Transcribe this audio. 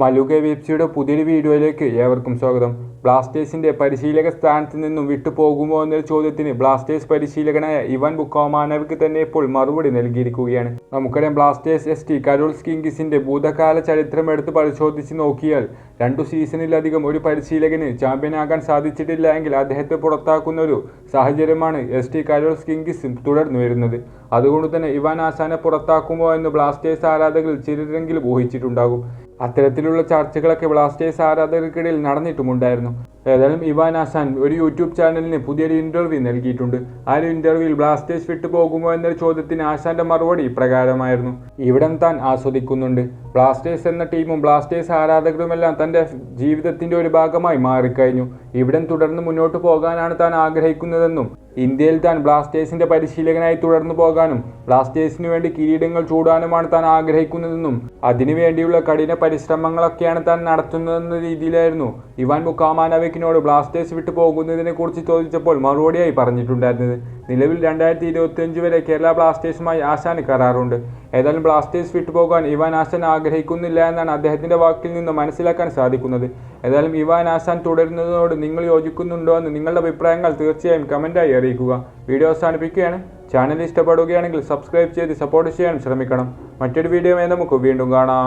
മലുക വെബ്സിയുടെ പുതിയൊരു വീഡിയോയിലേക്ക് ഏവർക്കും സ്വാഗതം. ബ്ലാസ്റ്റേഴ്സിന്റെ പരിശീലക സ്ഥാനത്ത് നിന്നും വിട്ടുപോകുമോ എന്നൊരു ചോദ്യത്തിന് ബ്ലാസ്റ്റേഴ്സ് പരിശീലകനായ ഇവാൻ ബുക്കോമാനവിക്ക് തന്നെ ഇപ്പോൾ മറുപടി നൽകിയിരിക്കുകയാണ്. നമുക്കറിയാം ബ്ലാസ്റ്റേഴ്സ് എസ് ടി കരോൾ കിങ്കിസിന്റെ ഭൂതകാല ചരിത്രം എടുത്ത് പരിശോധിച്ച് നോക്കിയാൽ രണ്ടു സീസണിലധികം ഒരു പരിശീലകന് ചാമ്പ്യനാകാൻ സാധിച്ചിട്ടില്ല എങ്കിൽ അദ്ദേഹത്തെ പുറത്താക്കുന്ന ഒരു സാഹചര്യമാണ് എസ് ടി കരോൾ കിങ്കിസ് തുടർന്നു വരുന്നത്. അതുകൊണ്ട് തന്നെ ഇവാൻ ആശാനെ പുറത്താക്കുമോ എന്ന് ബ്ലാസ്റ്റേഴ്സ് ആരാധകർ ചിലരെങ്കിലും ഊഹിച്ചിട്ടുണ്ടാകും. അത്തരത്തിലുള്ള ചർച്ചകളൊക്കെ ബ്ലാസ്റ്റേഴ്സ് ആരാധകർക്കിടയിൽ നടന്നിട്ടുമുണ്ടായിരുന്നു. ഏതായാലും ഇവാൻ ആസാൻ ഒരു യൂട്യൂബ് ചാനലിന് പുതിയൊരു ഇന്റർവ്യൂ നൽകിയിട്ടുണ്ട്. ആ ഒരു ഇന്റർവ്യൂവിൽ ബ്ലാസ്റ്റേഴ്സ് വിട്ടു പോകുമോ എന്നൊരു ചോദ്യത്തിന് ആശാന്റെ മറുപടി ഇപ്രകാരമായിരുന്നു. ഇവിടം താൻ ആസ്വദിക്കുന്നുണ്ട്. ബ്ലാസ്റ്റേഴ്സ് എന്ന ടീമും ബ്ലാസ്റ്റേഴ്സ് ആരാധകരുമെല്ലാം തന്റെ ജീവിതത്തിന്റെ ഒരു ഭാഗമായി മാറിക്കഴിഞ്ഞു. ഇവിടം തുടർന്ന് മുന്നോട്ട് പോകാനാണ് താൻ ആഗ്രഹിക്കുന്നതെന്നും ഇന്ത്യയിൽ താൻ ബ്ലാസ്റ്റേഴ്സിന്റെ പരിശീലകനായി തുടർന്നു പോകാനും ബ്ലാസ്റ്റേഴ്സിന് വേണ്ടി കിരീടങ്ങൾ ചൂടാനുമാണ് താൻ ആഗ്രഹിക്കുന്നതെന്നും അതിനുവേണ്ടിയുള്ള കഠിന പരിശ്രമങ്ങളൊക്കെയാണ് താൻ നടത്തുന്നതെന്ന രീതിയിലായിരുന്നു ഇവാൻ ബുക്കാമാനവയ്ക്കിനോട് ബ്ലാസ്റ്റേഴ്സ് വിട്ടു പോകുന്നതിനെ കുറിച്ച് ചോദിച്ചപ്പോൾ മറുപടിയായി പറഞ്ഞിട്ടുണ്ടായിരുന്നത്. നിലവിൽ രണ്ടായിരത്തി ഇരുപത്തിയഞ്ച് വരെ കേരള ബ്ലാസ്റ്റേഴ്സുമായി ആശാന് കരാറുണ്ട്. ഏതായാലും ബ്ലാസ്റ്റേഴ്സ് വിട്ടുപോകാൻ ഇവാൻ ആശാൻ ആഗ്രഹിക്കുന്നില്ല എന്നാണ് അദ്ദേഹത്തിന്റെ വാക്കിൽ നിന്ന് മനസ്സിലാക്കാൻ സാധിക്കുന്നത്. ഏതായാലും ഇവാൻ ആശാൻ തുടരുന്നതിനോട് നിങ്ങൾ യോജിക്കുന്നുണ്ടോ എന്ന് നിങ്ങളുടെ അഭിപ്രായങ്ങൾ തീർച്ചയായും കമന്റായി അറിയിക്കുക. വീഡിയോ അവസാനിപ്പിക്കുകയാണ്. ചാനൽ ഇഷ്ടപ്പെടുകയാണെങ്കിൽ സബ്സ്ക്രൈബ് ചെയ്ത് സപ്പോർട്ട് ചെയ്യാൻ ശ്രമിക്കണം. മറ്റൊരു വീഡിയോ നമുക്ക് വീണ്ടും കാണാം.